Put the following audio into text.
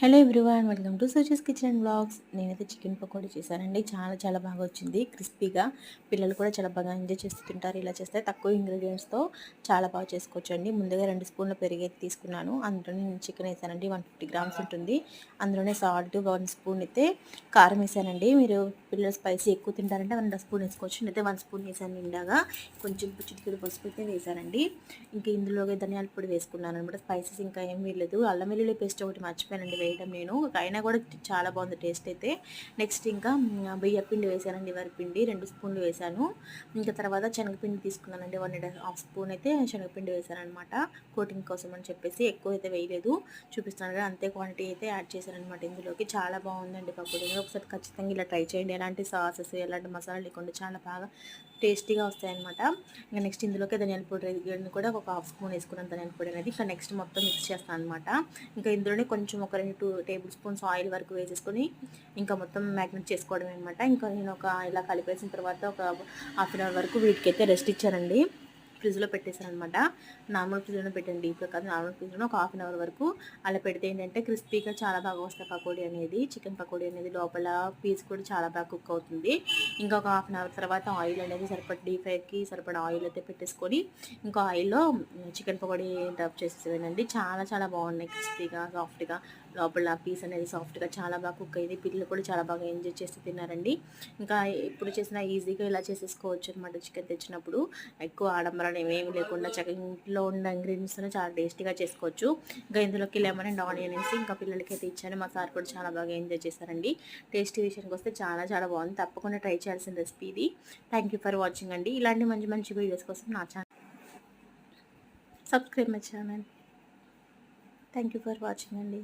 Hello everyone welcome to Suchi's kitchen and blogs. నేనైతే chicken pakodi చేశానండి. చాలా చాలా బాగా వచ్చింది. క్రిస్పీగా. పిల్లలు కూడా చాలా బాగా ఎంజాయ్ చేస్తూ తింటారు. ఇలా చేస్తే తక్కువ ఇంగ్రీడియంట్స్తో చాలా బాగా చేసుకోవచ్చు అండి ముందుగా రెండు స్పూన్ల పెరిగి తీసుకున్నాను. అందులోనే నేను చికెన్ వేసానండి. వన్ ఫిఫ్టీ గ్రామ్స్ ఉంటుంది. అందులోనే సాల్ట్ వన్ స్పూన్ అయితే కారం వేసానండి. మీరు పిల్లలు స్పైసీ ఎక్కువ తింటారంటే వన్ స్పూన్ వేసుకోవచ్చు. నేనైతే వన్ స్పూన్ వేసాను నిండాగా. కొంచెం చిటికెడు పసుపు అయితే వేసానండి. ఇంకా ఇందులోకి ధనియాల పొడి వేసుకున్నాను అనమాట. స్పైసెస్ ఇంకా ఏం వేయలేదు. అల్లం వెల్లుల్లి పేస్ట్ ఒకటి మర్చిపోయానండి వేయడం నేను. అయినా కూడా చాలా బాగుంది టేస్ట్ అయితే. నెక్స్ట్ ఇంకా బియ్య పిండి వేసానండి వరి పిండి. రెండు స్పూన్లు వేసాను. ఇంకా తర్వాత శనగపిండి తీసుకున్నానండి. వన్ అండ్ హాఫ్ స్పూన్ అయితే శనగపిండి వేసాను అనమాట కోటింగ్ కోసం అని చెప్పేసి ఎక్కువ అయితే వేయలేదు. చూపిస్తాను కదా అంతే క్వాంటిటీ అయితే యాడ్ చేశాను అనమాట ఇందులోకి. చాలా బాగుందండి పకోడీ ఒకసారి ఖచ్చితంగా ఇలా ట్రై చేయండి. ఎలాంటి సాసెస్ ఎలాంటి మసాలా లేకుండా చాలా బాగా టేస్టీగా వస్తాయన్నమాట. ఇంకా నెక్స్ట్ ఇందులోకి ధనియాల పొడి కూడా ఒక హాఫ్ స్పూన్ వేసుకున్నాను ధనియాల పొడి అనేది. ఇంకా నెక్స్ట్ మొత్తం మిక్స్ చేస్తాను అనమాట ఇంకా ఇందులోనే కొంచెం ఒక రెండు టూ టేబుల్ స్పూన్స్ ఆయిల్ వరకు వేసేసుకొని ఇంకా మొత్తం మ్యాగ్నెట్ చేసుకోవడం అనమాట ఇంకా నేను ఒక ఇలా కలిపేసిన తర్వాత ఒక హాఫ్ అన్ అవర్ వరకు వీటికైతే రెస్ట్ ఇచ్చానండి. ఫ్రిడ్జ్లో పెట్టేశాను అనమాట నార్మల్ ఫ్రిడ్జ్లో పెట్టండి డీప్లో కాదు నార్మల్ ఫ్రిడ్జ్లో ఒక హాఫ్ అన్ అవర్ వరకు అలా పెడితే ఏంటంటే క్రిస్పీగా చాలా బాగా వస్తాయి పకోడీ అనేది చికెన్ పకోడీ అనేది. లోపల పీస్ కూడా చాలా బాగా కుక్ అవుతుంది. ఇంకా ఒక హాఫ్ అన్ అవర్ తర్వాత ఆయిల్ అనేది సరిపడ డీప్ ఫ్రైకి సరిపడ ఆయిల్ అయితే పెట్టేసుకొని ఇంకా ఆయిల్లో చికెన్ పకోడీ టప్ చేసేసేనండి చాలా చాలా బాగున్నాయి క్రిస్పీగా సాఫ్ట్గా. లోపల పీస్ అనేది సాఫ్ట్గా చాలా బాగా కుక్ అయింది. పిల్లలు కూడా చాలా బాగా ఎంజాయ్ చేసి తిన్నారండి. ఇంకా ఎప్పుడు చేసినా ఈజీగా ఇలా చేసేసుకోవచ్చు అనమాట చికెన్ తెచ్చినప్పుడు. ఎక్కువ ఆడంబరాలు ఏమేమి లేకుండా చక్కగా ఇంట్లో ఉన్న ఇంగ్రీడియంట్స్తో చాలా టేస్టీగా చేసుకోవచ్చు. ఇంకా ఇందులోకి లెమన్ అండ్ ఆనియన్ వేసి ఇంకా పిల్లలకి అయితే ఇచ్చాను. మా సార్ కూడా చాలా బాగా ఎంజాయ్ చేశారండి. టేస్టీ విషయానికి వస్తే చాలా చాలా బాగుంది. తప్పకుండా ట్రై చేయాల్సిన రెసిపీ ఇది. థ్యాంక్ ఫర్ వాచింగ్ అండి. ఇలాంటి మంచి మంచి వీడియోస్ కోసం నా channel subscribe my channel thank for watching అండి.